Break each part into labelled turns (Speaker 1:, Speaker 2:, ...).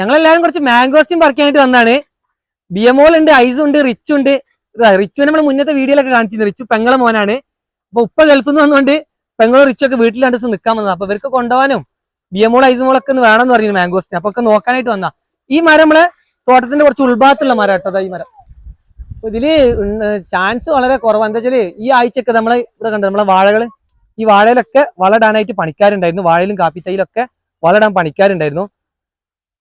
Speaker 1: ഞങ്ങളെല്ലാരും കുറച്ച് മാംഗോസ്റ്റും പറിക്കാനായിട്ട് വന്നാണ്. ബി ബിയമോൾ ഉണ്ട് ഐസ് ഉണ്ട് റിച്ച് ഉണ്ട്. റിച്ചു നമ്മൾ മുന്നത്തെ വീഡിയോയിലൊക്കെ കാണിച്ചിരുന്നു. റിച്ചു പെങ്ങളെ മോനാണ്. അപ്പൊ ഉപ്പ ഗൾഫിൽ നിന്ന് വന്നുകൊണ്ട് പെങ്ങളും റിച്ചു ഒക്കെ വീട്ടിൽ ദിവസം നിൽക്കാൻ വന്നത്. അപ്പൊ ഇവർക്ക് കൊണ്ടുപോകാനും ബി എംഒൾ ഐസുമോളൊക്കെ ഒന്ന് വേണമെന്ന് പറഞ്ഞു മാംഗോസ്റ്റിന് അപ്പൊ ഒക്കെ നോക്കാനായിട്ട് വന്നാ ഈ മരം നമ്മളെ തോട്ടത്തിന്റെ കുറച്ച് ഉൾഭാഗത്തുള്ള മരം കേട്ടോ. ഈ മരം. അപ്പൊ ഇതിൽ ചാൻസ് വളരെ കുറവാണ് എന്താ വെച്ചാൽ ഈ ആഴ്ചയൊക്കെ നമ്മളെ ഇവിടെ കണ്ടത് നമ്മളെ വാഴകൾ? ഈ വാഴയിലൊക്കെ വളടാനായിട്ട് പണിക്കാരുണ്ടായിരുന്നു. വാഴയിലും കാപ്പിത്തൈയിലൊക്കെ വളടാൻ പണിക്കാരുണ്ടായിരുന്നു.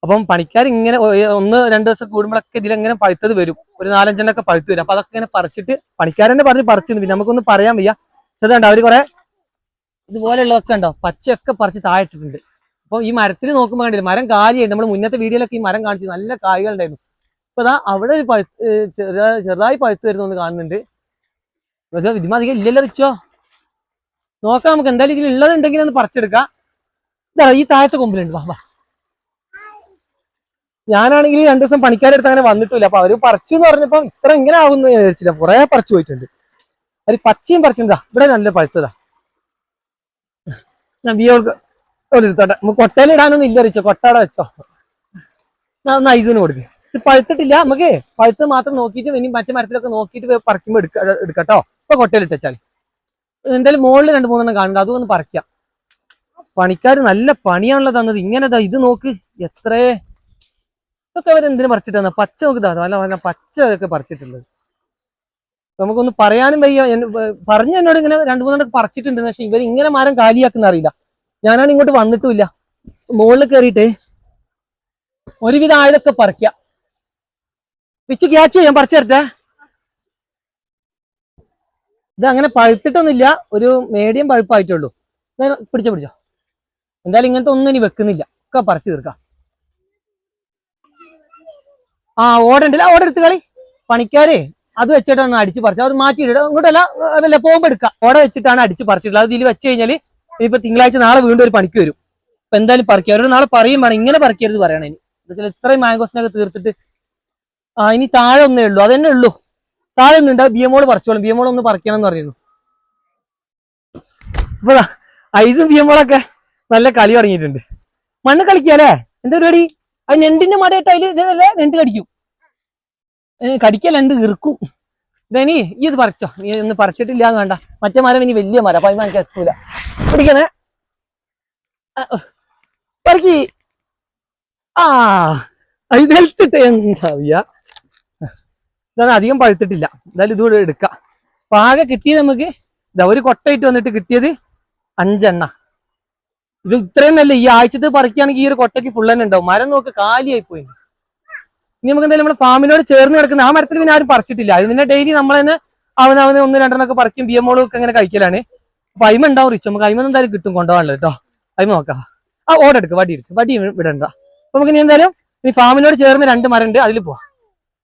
Speaker 1: അപ്പം പണിക്കാർ ഇങ്ങനെ ഒന്ന് രണ്ട് ദിവസം കൂടുമ്പോഴൊക്കെ ഇതിലെങ്ങനെ പഴുത്തത് വരും. ഒരു നാലഞ്ചെണ്ണൊക്കെ പഴുത്ത് വരും. അപ്പൊ അതൊക്കെ ഇങ്ങനെ പറിച്ചിട്ട് പണിക്കാരനെ പറഞ്ഞ് പറിച്ചിരുന്നു പിന്നെ നമുക്കൊന്നും പറയാൻ വയ്യ. അതുണ്ട് അവർ കുറെ ഇതുപോലെയുള്ളതൊക്കെ ഉണ്ടോ പച്ചയൊക്കെ പറിച്ച് താഴെട്ടിട്ടുണ്ട് അപ്പൊ ഈ മരത്തിൽ നോക്കുമ്പോൾ കണ്ടില്ല മരം കാലിയുണ്ട് നമ്മൾ മുന്നത്തെ വീഡിയോയിലൊക്കെ ഈ മരം കാണിച്ചു നല്ല കായികൾ ഉണ്ടായിരുന്നു. അപ്പൊ അതാ അവിടെ ഒരു പഴുത്ത് ചെറുതായി പഴുത്ത് വരുന്നു ഒന്ന് കാണുന്നുണ്ട് ഇതിമ ഇല്ലല്ലോ വെച്ചോ നോക്കാം നമുക്ക് എന്തായാലും ഇതിൽ ഉള്ളതുണ്ടെങ്കിൽ ഒന്ന് പറിച്ചെടുക്കാം. ഈ താഴത്തെ കൊമ്പിലുണ്ട്. വാ വാ. ഞാനാണെങ്കിൽ രണ്ടു ദിവസം പണിക്കാരെടുത്ത് അങ്ങനെ വന്നിട്ടില്ല. അപ്പൊ അവർ പറിച്ചു എന്ന് പറഞ്ഞപ്പോ ഇത്ര ഇങ്ങനെ ആവുന്ന വിചാരിച്ചില്ല. കുറെ പറിച്ചു പോയിട്ടുണ്ട്. അവർ പച്ചയും പറിച്ചിട്ടാ ഇവിടെ നല്ല പഴുത്തതാ. ഞാൻ നമുക്ക് കൊട്ടയിൽ ഇടാനൊന്നും ഇല്ല റിച്ചോ വെച്ചോ. ഒന്ന് ഐസിന് കൊടുക്ക്. ഇത് പഴുത്തിട്ടില്ല. നമുക്ക് പഴുത്ത് മാത്രം നോക്കിയിട്ട് ഇനി മറ്റു മരത്തിലൊക്കെ നോക്കിയിട്ട് പറിക്കുമ്പോൾ എടുക്ക എടുക്കട്ടോ. ഇപ്പൊ കൊട്ടയിൽ ഇട്ടാൽ എന്തായാലും മുകളിൽ രണ്ട് മൂന്നെണ്ണം കാണുന്നുണ്ട്. അതും ഒന്ന് പറിക്കാം. പണിക്കാർ നല്ല പണിയാണല്ലോ തന്നത്. ഇങ്ങനെടാ ഇത് നോക്ക്. എത്രേ ഇതൊക്കെ അവർ എന്തിനു പച്ച നമുക്ക് നല്ല നല്ല പച്ച അതൊക്കെ പറിച്ചിട്ടുള്ളത്. നമുക്കൊന്ന് പറയാനും വയ്യ. പറഞ്ഞ എന്നോട് ഇങ്ങനെ രണ്ടു മൂന്നെണ്ണം പറിച്ചിട്ടുണ്ട്. പക്ഷെ ഇവർ ഇങ്ങനെ മരം കാലിയാക്കുന്ന അറിയില്ല. ഞാനാണ് ഇങ്ങോട്ട് വന്നിട്ടുമില്ല. മുകളിൽ കയറിയിട്ട് ഒരുവിധം ആയതൊക്കെ പറിക്ക. പിച്ച് ക്യാച്ച് ചെയ്യാൻ പറിച്ചു തരട്ടെ? ഇത് അങ്ങനെ പഴുത്തിട്ടൊന്നുമില്ല. ഒരു മീഡിയം പഴുപ്പായിട്ടുള്ളൂ. പിടിച്ചോ പിടിച്ചോ. എന്തായാലും ഇങ്ങനത്തെ ഒന്നും ഇനി വെക്കുന്നില്ല. ഒക്കെ പറിച്ചു തീർക്കാം. ആ ഓടണ്ടല്ല? ഓടെ എടുത്ത് കളി. പണിക്കാരെ അത് വെച്ചിട്ടാണ് അടിച്ച് പറിച്ചത്. അവർ മാറ്റിയിടുക ഇങ്ങോട്ടല്ല വല്ല പോകുമ്പോ എടുക്കാം. ഓട വെച്ചിട്ടാണ് അടിച്ച് പറിച്ചിട്ടുള്ളത്. അത് ഇതിൽ വെച്ച് കഴിഞ്ഞാൽ ഇപ്പൊ തിങ്കളാഴ്ച നാളെ വീണ്ടും ഒരു പണിക്ക് വരും. ഇപ്പൊ എന്തായാലും പറിക്കുക അവരോട് നാളെ പറയും വേണം. ഇങ്ങനെ പറിക്കരുത് പറയണം ഇനി. എന്താ ഇത്രയും മാംഗോസിനൊക്കെ തീർത്തിട്ട് ആ ഇനി താഴെ ഒന്നേ ഉള്ളൂ. അതന്നെ ഉള്ളൂ. താഴെ ഒന്നുണ്ട് ഓൾ പറിച്ചോളും. ബിയമോൾ ഒന്ന് പറിക്കണം എന്ന് പറയുന്നു. ഐസും ബി ഐസും ഓളൊക്കെ നല്ല കളി തുടങ്ങിയിട്ടുണ്ട്. മണ്ണ് കളിക്കാല്ലേ? എന്താ പരിപാടി? അത് ഞെണ്ടിന്റെ മടയിട്ട് അതിൽ ഇതല്ല ഞെണ്ട് കടിക്കും. കടിക്കല്ല ഞണ്ട് ഇറുക്കും. ഇതനി ഈ ഇത് പറിച്ചോ. നീ ഒന്ന് പറിച്ചിട്ടില്ല എന്ന് വേണ്ട. മറ്റേ മരം ഇനി വലിയ മരം അപ്പൊ അതിന് എത്തൂല. പിടിക്കണേ. പറിക്കി. ആ ഇത് ഹെൽത്തിട്ട് എന്താവിയ? ഇതാണ് അധികം പഴുത്തിട്ടില്ല. എന്തായാലും ഇതുകൂടെ എടുക്കാം. ആകെ കിട്ടിയത് നമുക്ക് ഇതാ ഒരു കൊട്ടയിട്ട് വന്നിട്ട് കിട്ടിയത് അഞ്ചെണ്ണ. ഇത് ഇത്രയും നല്ല ഈ ആഴ്ചത്തെ പറിക്കുകയാണെങ്കിൽ ഈ ഒരു കൊട്ടയ്ക്ക് ഫുൾ തന്നെ ഉണ്ടാവും. മരം നോക്ക് കാലിയായി പോയി. ഇനി നമുക്ക് എന്തായാലും നമ്മുടെ ഫാമിനോട് ചേർന്ന് കിടക്കുന്ന ആ മരത്തിൽ പിന്നെ ആരും പറിച്ചിട്ടില്ല. അത് പിന്നെ ഡെയിലി നമ്മൾ തന്നെ അവന് അവന് ഒന്ന് രണ്ടെണ്ണൊക്കെ പറിക്കും. ബിയമോളും ഒക്കെ അങ്ങനെ കഴിക്കലാണ്. അപ്പൊ അയിമ ഉണ്ടാവും റിച്ച് നമുക്ക് അയിമ എന്തായാലും കിട്ടും കൊണ്ടുപോകാനുള്ളത് കേട്ടോ അയിമ നോക്കാം. ആ ഓടെടുക്ക് വടി എടുക്ക്. വടി വിടണ്ട. അപ്പൊ നമുക്ക് ഇനി എന്തായാലും ഈ ഫാമിനോട് ചേർന്ന് രണ്ട് മരം ഉണ്ട് അതിൽ പോവാം.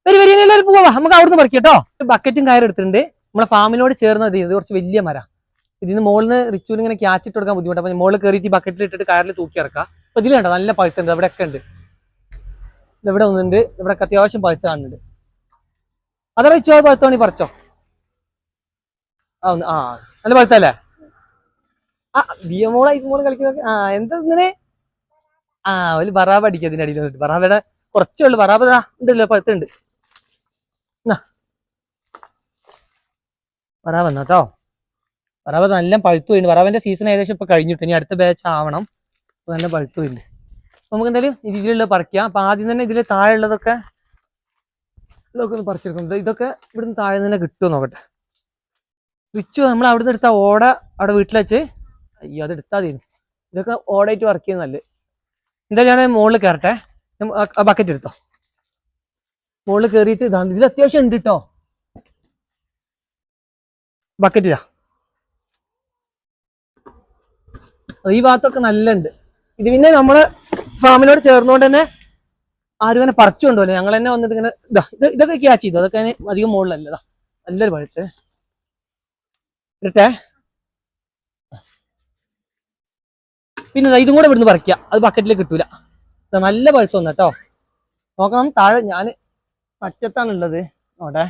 Speaker 1: വരി വരി. എല്ലാവരും പോവാ. നമുക്ക് അവിടുന്ന് പറിക്കാം കേട്ടോ ബക്കറ്റും കയറെടുത്തിട്ടുണ്ട് നമ്മുടെ ഫാമിനോട് ചേർന്നത് ഇത് കുറച്ച് വലിയ മര. ഇതിന് മുകളിൽ നിന്ന് റിച്ചുവിന് ഇങ്ങനെ ക്യാച്ച് ഇട്ട് കൊടുക്കാൻ ബുദ്ധിമുട്ട്. അപ്പൊ മുകളിൽ കയറിയിട്ട് ബക്കറ്റിൽ ഇട്ടിട്ട് കയറിൽ തൂക്കി ഇറക്കാം. അപ്പൊ ഇതിൽ കണ്ടോ നല്ല പഴുത്തുണ്ട് അവിടെ ഒക്കെ ഉണ്ട് ഇവിടെ ഒന്നുണ്ട് ഇവിടെ അത്യാവശ്യം പഴുത്ത് കാണുന്നുണ്ട്. അതെ റിച്ചോ പഴുത്തോണി പറിച്ചോ? ആ നല്ല പഴുത്തല്ലേ? ആ ബിയമോൾ ഐസ്മോൾ കളിക്കുന്നൊക്കെ ആ എന്താ ഇങ്ങനെ? ആ ഒരു ബറാബ് അടിക്കുക അതിന്റെ അടിയിൽ വന്നിട്ട്. ബറാബയുടെ കുറച്ചേ ഉള്ളു. ബറാബ് ഉണ്ടല്ലോ പഴുത്തുണ്ട്. ബറാബ് എന്നാ കേട്ടോ ബറാബ് നല്ല പഴുത്തു പോയിട്ടുണ്ട്. ബറാബിന്റെ സീസൺ ഏകദേശം ഇപ്പൊ കഴിഞ്ഞിട്ട് ഇനി അടുത്ത ബാച്ച് ആവണം. അപ്പൊ നല്ല പഴുത്തു പോയിട്ടുണ്ട്. അപ്പൊ നമുക്ക് എന്തായാലും ഇതിലുള്ള പറിക്കാം. അപ്പൊ ആദ്യം തന്നെ ഇതിൽ താഴെയുള്ളതൊക്കെ ഇതൊക്കെ ഒന്ന് പറിച്ചെടുക്കും ഇത് ഇതൊക്കെ ഇവിടുന്ന് താഴെ തന്നെ കിട്ടുമോ നോക്കട്ടെ. റിച്ചു നമ്മൾ അവിടുന്ന് എടുത്ത ഓട അവിടെ വീട്ടിൽ വെച്ച് അയ്യോ അത് എടുത്താൽ തീരും ഇതൊക്കെ ഓടായിട്ട് വർക്ക് ചെയ്യുന്നല്ലേ എന്തായാലും ഞാൻ മുകളിൽ കയറട്ടെ. ആ ബക്കറ്റ് എടുത്തോ. മുകളിൽ കയറിയിട്ട് ഇതാണ് ഇതിൽ അത്യാവശ്യം ഉണ്ട് കേട്ടോ ബക്കറ്റ് ഇതാ. ഈ ഭാഗത്തൊക്കെ നല്ല ഉണ്ട് ഇത് പിന്നെ നമ്മൾ ഫാമിനോട് ചേർന്നുകൊണ്ട് തന്നെ ആരും ഇങ്ങനെ പറിച്ചു കൊണ്ടുപോലെ ഞങ്ങൾ തന്നെ വന്നിട്ട് ഇങ്ങനെ ഇതാ ഇത് ഇതൊക്കെ ക്യാച്ച് ചെയ്തു. അതൊക്കെ അധികം മുകളിലല്ല. ഇതാ നല്ലൊരു പഴുത്ത് ഇട്ടേ പിന്നെ ഇതും കൂടെ ഇവിടുന്ന് പറിക്കുക അത് ബക്കറ്റിൽ കിട്ടൂല. നല്ല പഴുത്ത് വന്നു കേട്ടോ. നോക്കണം താഴെ ഞാൻ പറ്റത്താണുള്ളത് നോട്ടെ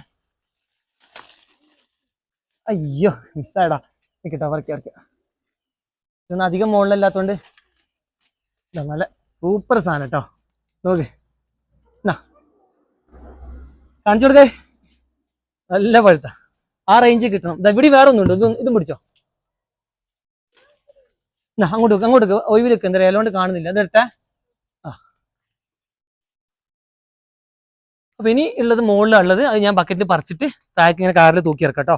Speaker 1: അയ്യോ മിസ്സായടാ നിൽക്കട്ടോ പറിക്കുക പറിക്കുക ഇതൊന്നും അധികം മുകളിലല്ലാത്തോണ്ട് നല്ല സൂപ്പർ സാധനം കേട്ടോ നോക്ക്. കാണിച്ചു കൊടുത്തേ. നല്ല പഴുത്ത. ആ റേഞ്ച് കിട്ടണം. ഇതാ ഇവിടെ വേറെ ഒന്നുണ്ട്. ഇതും ഇതും പിടിച്ചോ. എന്നാ അങ്ങോട്ട് അങ്ങോട്ട്. ഒഴിവിൽ വെക്ക്. എന്താ അതുകൊണ്ട് കാണുന്നില്ല. അതെടുത്തേ ആ. അപ്പൊ ഇനി ഉള്ളത് മുകളിലുള്ളത് അത് ഞാൻ ബക്കറ്റിൽ പറിച്ചിട്ട് താഴേക്ക് ഇങ്ങനെ കാറിൽ തൂക്കി ഇറക്കാം കേട്ടോ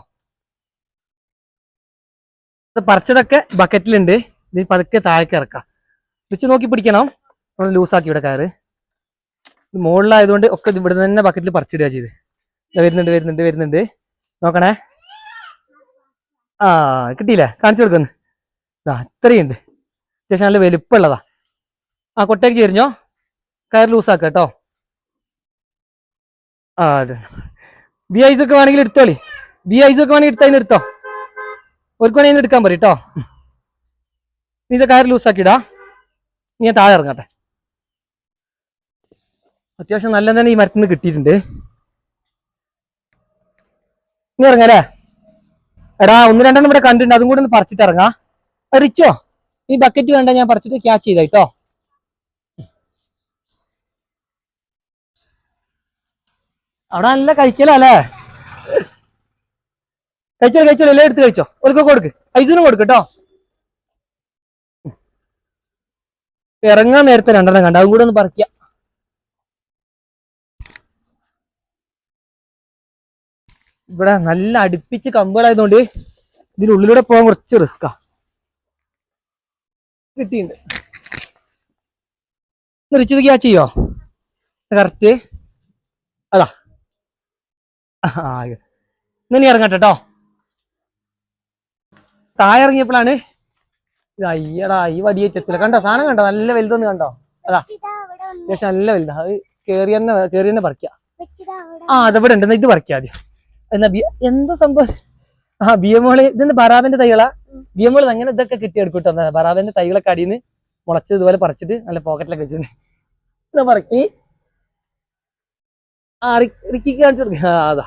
Speaker 1: പറിച്ചതൊക്കെ ബക്കറ്റിലുണ്ട് ഇത് പതുക്കെ താഴേക്ക് ഇറക്കാം. വെച്ച് നോക്കി പിടിക്കണം. നമ്മൾ ലൂസാക്കി ഇവിടെ കയറ്. മുകളിലായതുകൊണ്ട് ഒക്കെ ഇവിടെ തന്നെ ബക്കറ്റിൽ പറിച്ചിടുക ചെയ്ത്. വരുന്നുണ്ട് വരുന്നുണ്ട് വരുന്നുണ്ട്. നോക്കണേ. ആ കിട്ടിയില്ലേ? കാണിച്ചു കൊടുക്കുന്നു. ആ ഇത്രയുണ്ട്. അത്യാവശ്യം നല്ല വലുപ്പമുള്ളതാ. ആ കൊട്ടയ്ക്ക് ചേരിഞ്ഞോ കയർ ലൂസാക്ക കേട്ടോ. ആ അതെ. ബി ഐസ് ഒക്കെ വേണമെങ്കിൽ എടുത്തോളി. ബി ഐസ് ഒക്കെ വേണമെങ്കിൽ എടുത്താൽ എടുത്തോ? ഒരു വേണമെങ്കിൽ എടുക്കാൻ പറയും കേട്ടോ നീ കയർ ലൂസാക്കിയിടാ നീ ഞാൻ താഴെ ഇറങ്ങട്ടെ. അത്യാവശ്യം നല്ല തന്നെ ഈ മരത്തിൽ നിന്ന് കിട്ടിയിട്ടുണ്ട്. നീ ഇറങ്ങല്ലേ എടാ ഒന്ന് രണ്ടെണ്ണം ഇവിടെ കണ്ടിട്ടുണ്ട്. അതും കൂടെ ഒന്ന് പറിച്ചിട്ട് ഇറങ്ങാ. അറിച്ചോ റിച്ചോ? ഈ ബക്കറ്റ് വേണ്ട ഞാൻ പറിച്ചിട്ട് ക്യാച്ച് ചെയ്ത കേട്ടോ അവിടെ നല്ല കഴിക്കലല്ലേ കഴിച്ചോ കഴിച്ചോ എല്ലാം എടുത്ത് കഴിച്ചോ. കൊടുക്ക കൊടുക്ക്. ഐസിനും കൊടുക്ക് കേട്ടോ. ഇറങ്ങാൻ നേരത്തെ രണ്ടെണ്ണം കണ്ട. അതും കൂടെ ഒന്ന് പറിക്ക ഇവിടെ നല്ല അടുപ്പിച്ച് കമ്പുകളായതുകൊണ്ട് ഇതിനുള്ളിലൂടെ പോകാൻ കുറച്ച് റിസ്ക്കാ കിട്ടിയിട്ടുണ്ട്. റിച്ചത് ക്യാച്ച് ചെയ്യോ? കറക്റ്റ് അതാ. ആ ഇന്ന് ഇറങ്ങട്ടെ കേട്ടോ. താഴെ ഇറങ്ങിയപ്പോഴാണ് അയ്യടാ ഈ വടിയെ ചെത്തില്ല കണ്ടോ സാധനം കണ്ടോ? നല്ല വലുതൊന്ന് കണ്ടോ? അതാ. അത്യാവശ്യം നല്ല വലുതാ. അത് കേറി തന്നെ കേറി തന്നെ പറിക്കാ. ആ അതവിടെ ഉണ്ട്. ഇത് പറിക്കാം ആദ്യം. എന്നാ ബി എന്താ സംഭവം? ആ ബി എം മോൾ ഇതെന്താ ബറാബിന്റെ തൈകളാ? ബി എം മോൾ അങ്ങനെ ഇതൊക്കെ കിട്ടിയെടുക്കൂട്ടോ ബറാബിന്റെ തൈകളൊക്കെ അടിയിൽ നിന്ന് മുളച്ചത് ഇതുപോലെ പറിച്ചിട്ട് നല്ല പോക്കറ്റിലൊക്കെ വെച്ചിട്ടുണ്ട്. എന്നാ പറക്കി. ആ റിക്കിക്ക് കാണിച്ചു കൊടുക്കാ. അതാ.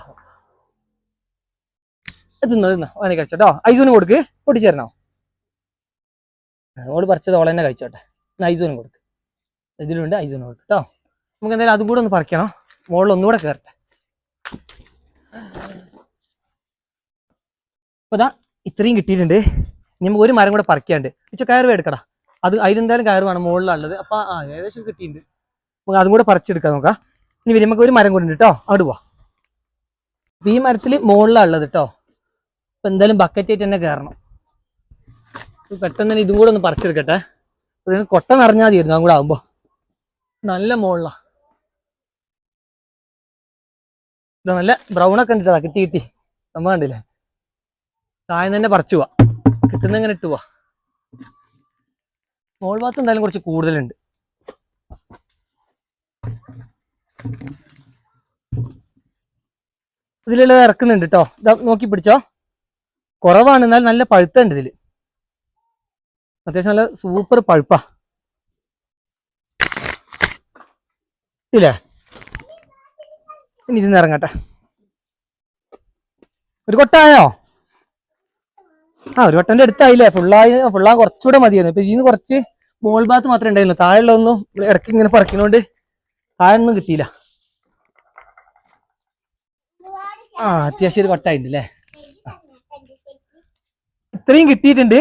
Speaker 1: തിന്നോ തിന്നോ. വേണേ കഴിച്ചോട്ടോ ഐസൂന് കൊടുക്ക്. പൊട്ടിച്ചേരണോ ഓട് പറിച്ചത് ഓളെ തന്നെ കഴിച്ചോട്ടെ. ഐസൂനും കൊടുക്ക്. ഇതിലുണ്ട് ഐസൂനും കൊടുക്ക്. കേട്ടോ നമുക്ക് എന്തായാലും അതും ഒന്ന് പറിക്കണം. മുകളിൽ ഒന്നുകൂടെ കയറട്ടെ അപ്പൊ ഇതാ ഇത്രയും കിട്ടിയിട്ടുണ്ട്. നമുക്ക് ഒരു മരം കൂടെ പറിക്കാണ്ട്. ഇച്ച കയറ് എടുക്കടാ. അത് അതിലെന്തായാലും കയറ് വേണം മുകളിലുള്ളത്. അപ്പൊ ആ ഏകദേശം കിട്ടിയിട്ടുണ്ട്. നമുക്ക് അതും കൂടെ പറിച്ചെടുക്കാം നോക്കാം. ഇനി വരുമ്പോ ഒരു മരം കൂടെ ഉണ്ട് കേട്ടോ. അവിടെ പോവാ. ഈ മരത്തിൽ മുകളിലാണ് ഉള്ളത് കേട്ടോ. അപ്പൊ എന്തായാലും ബക്കറ്റ് ആയിട്ട് തന്നെ കയറണം പെട്ടെന്ന് തന്നെ ഇതും കൂടെ ഒന്ന് പറിച്ചെടുക്കട്ടെ. ഇതിന് കൊട്ട നിറഞ്ഞാൽ മതിയായിരുന്നു അതും കൂടെ നല്ല മോളിലാ. ഇതാ നല്ല ബ്രൗൺ ഒക്കെ ഉണ്ട് കിട്ടി കിട്ടി. സംഭവം കണ്ടില്ലേ? താഴെ തന്നെ പറിച്ചു പോവാ. കിട്ടുന്ന ഇങ്ങനെ ഇട്ട് പോവാ. മോൾ ഭാഗത്ത് എന്തായാലും കുറച്ച് കൂടുതലുണ്ട്. ഇതിലുള്ളത് ഇറക്കുന്നുണ്ട് കേട്ടോ നോക്കി പിടിച്ചോ. കുറവാണ് എന്നാൽ നല്ല പഴുത്തുണ്ട് ഇതിൽ അത്യാവശ്യം നല്ല സൂപ്പർ പഴുപ്പാ. ഇല്ലേ? ഇനി ഇതിന്ന് ഇറങ്ങട്ടെ. ഒരു കൊട്ടായോ? ആ ഒരു വട്ടന്റെ അടുത്തായില്ലേ ഫുള്ളായി ഫുള്ളാ കുറച്ചുകൂടെ മതിയായിരുന്നു. ഇപ്പൊ ഇതിന്ന് കുറച്ച് മോൾ ഭാഗത്ത് മാത്രമേ ഉണ്ടായിരുന്നു താഴെയുള്ളതൊന്നും ഇടയ്ക്ക് ഇങ്ങനെ പറിക്കണോണ്ട് താഴെ ഒന്നും കിട്ടിയില്ല. ആ അത്യാവശ്യം ഒരു കൊട്ടായിട്ടുണ്ട് അല്ലേ ഇത്രയും കിട്ടിയിട്ടുണ്ട്.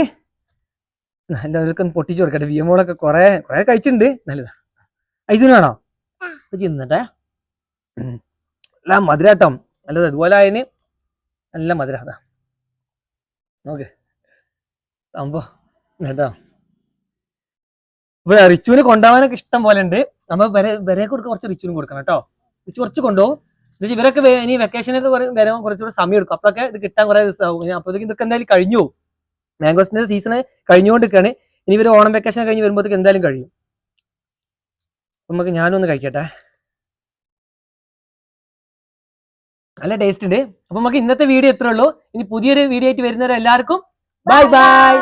Speaker 1: നല്ല അതിലൊക്കെ ഒന്ന് പൊട്ടിച്ചു കൊടുക്കട്ടെ. വി എമ്മോളൊക്കെ കുറെ കുറെ കഴിച്ചിട്ടുണ്ട്. നല്ലതാ ഐസിന് വേണോ? ചിന്നട്ടെ നല്ല മധുരാട്ടം. നല്ലത്. അതുപോലെ അതിന് നല്ല മധുര. അതാ. നോക്ക്. സംഭവം. കേട്ടോ. ഇപ്പൊ റിച്ചുവിന് കൊണ്ടുപോകാനൊക്കെ ഇഷ്ടം പോലെ ഉണ്ട്. നമ്മൾ വരെ വരെ കൊടുക്കുക കുറച്ച് റിച്ചുവിനും കൊടുക്കണം കേട്ടോ. റിച്ചു കുറച്ച് കൊണ്ടുപോകും. എന്നുവെച്ചാൽ ഇവരൊക്കെ ഇനി വെക്കേഷനൊക്കെ വരാൻ കുറച്ചുകൂടെ സമയം എടുക്കും. അപ്പോഴൊക്കെ ഇത് കിട്ടാൻ കുറെ ദിവസം ഇനി അപ്പോഴത്തേക്കും ഇതൊക്കെ എന്തായാലും കഴിഞ്ഞു മാംഗോസിന്റെ സീസൺ കഴിഞ്ഞുകൊണ്ടിരിക്കുകയാണ്. ഇനി ഇവർ ഓണം വെക്കേഷൻ കഴിഞ്ഞ് വരുമ്പോഴത്തേക്ക് എന്തായാലും കഴിയും. നമുക്ക് ഞാനൊന്ന് കഴിക്കട്ടെ. നല്ല ടേസ്റ്റ് ഉണ്ട്. അപ്പൊ നമുക്ക് ഇന്നത്തെ വീഡിയോ എത്ര ഉള്ളൂ. ഇനി പുതിയൊരു വീഡിയോ ആയിട്ട് വരുന്നവരെല്ലാവർക്കും ബൈ ബൈ